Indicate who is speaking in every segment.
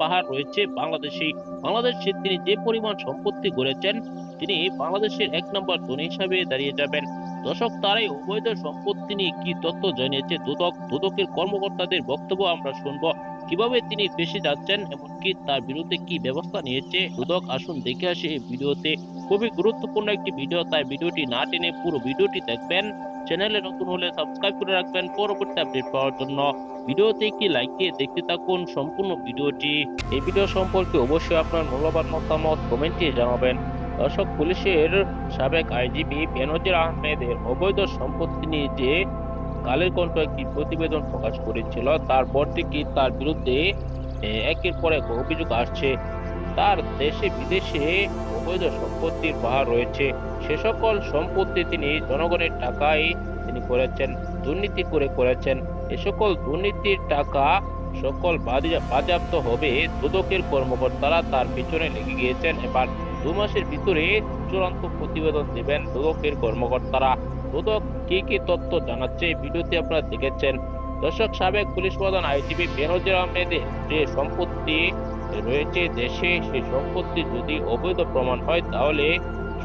Speaker 1: পাহাড় রয়েছে বাংলাদেশে। বাংলাদেশে তিনি যে পরিমাণ সম্পত্তি গড়েছেন, তিনি বাংলাদেশের এক নম্বর ধনী হিসাবে দাঁড়িয়ে যাবেন। দর্শক তারাই অবৈধ সম্পত্তি নিয়ে কি তথ্য জানিয়েছে দুদক? দুদকের কর্মকর্তাদের বক্তব্য আমরা শুনব। কীভাবে তিনি ফেসে যাচ্ছেন, এমনকি তার বিরুদ্ধে কি ব্যবস্থা নিয়েছে? দুদক, আসুন দেখে আসি এই ভিডিওতে। খুবই গুরুত্বপূর্ণ একটি ভিডিও, তাই ভিডিওটি না টেনে পুরো ভিডিওটি দেখবেন। চ্যানেলে নতুন হলে সাবস্ক্রাইব করে রাখবেন। পরবর্তী আপডেট পাওয়ার জন্য। ভিডিওতে একটি লাইক দিয়ে দেখতে থাকুন, সম্পূর্ণ ভিডিওটি। এই ভিডিও সম্পর্কে অবশ্যই আপনার মূল্যবান মতামত কমেন্টে জানাবেন। দর্শক, পুলিশের সাবেক আইজিপি বেনজির আহমেদের অবৈধ সম্পত্তি নিয়ে যে কালের কণ্ঠ একটি প্রতিবেদন প্রকাশ করেছিল তারপর থেকে তার বিরুদ্ধে একের পর এক অভিযোগ আসছে। তার দেশে বিদেশে অবৈধ সম্পত্তির পাহাড় রয়েছে। সে সকল সম্পত্তি তিনি জনগণের টাকায় তিনি করেছেন, দুর্নীতি করে করেছেন। এ সকল দুর্নীতির টাকা সকল বাজে- বাজেয়াপ্ত হবে। দুদকের কর্মকর্তারা তার পিছনে লেগে গিয়েছেন। এবার দু মাসের ভিতরে চূড়ান্ত প্রতিবেদন দেবেন দুদকের কর্মকর্তারা। দুদক কি কি তথ্য জানাচ্ছে ভিডিওতে আপনারা দেখেছেন। দর্শক সাবেক পুলিশ প্রধান আইজিপি বেনজির আহমেদের যে সম্পত্তি রয়েছে দেশে, সেই সম্পত্তি যদি অবৈধ প্রমাণ হয়, তাহলে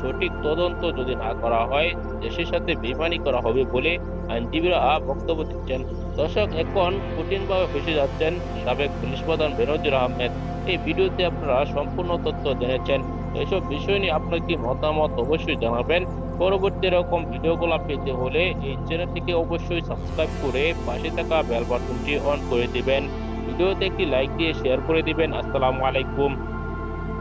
Speaker 1: সঠিক তদন্ত যদি না করা হয়, দেশের সাথে বেমানি করা হবে বলে আইনজীবীরা বক্তব্য দিচ্ছেন। দর্শক, এখন কঠিনভাবে ফেসে যাচ্ছেন সাবেক পুলিশ প্রধান বেনজির আহমেদ। এই ভিডিওতে আপনারা সম্পূর্ণ তথ্য জেনেছেন। এসব বিষয় নিয়ে আপনার কি মতামত অবশ্যই জানাবেন। পরবর্তী এরকম ভিডিওগুলো পেতে হলে এই চ্যানেলটিকে অবশ্যই সাবস্ক্রাইব করে পাশে থাকা বেল বাটনটি অন করে দিবেন। ভিডিওতে একটি লাইক দিয়ে শেয়ার করে দিবেন। আসসালামু আলাইকুম।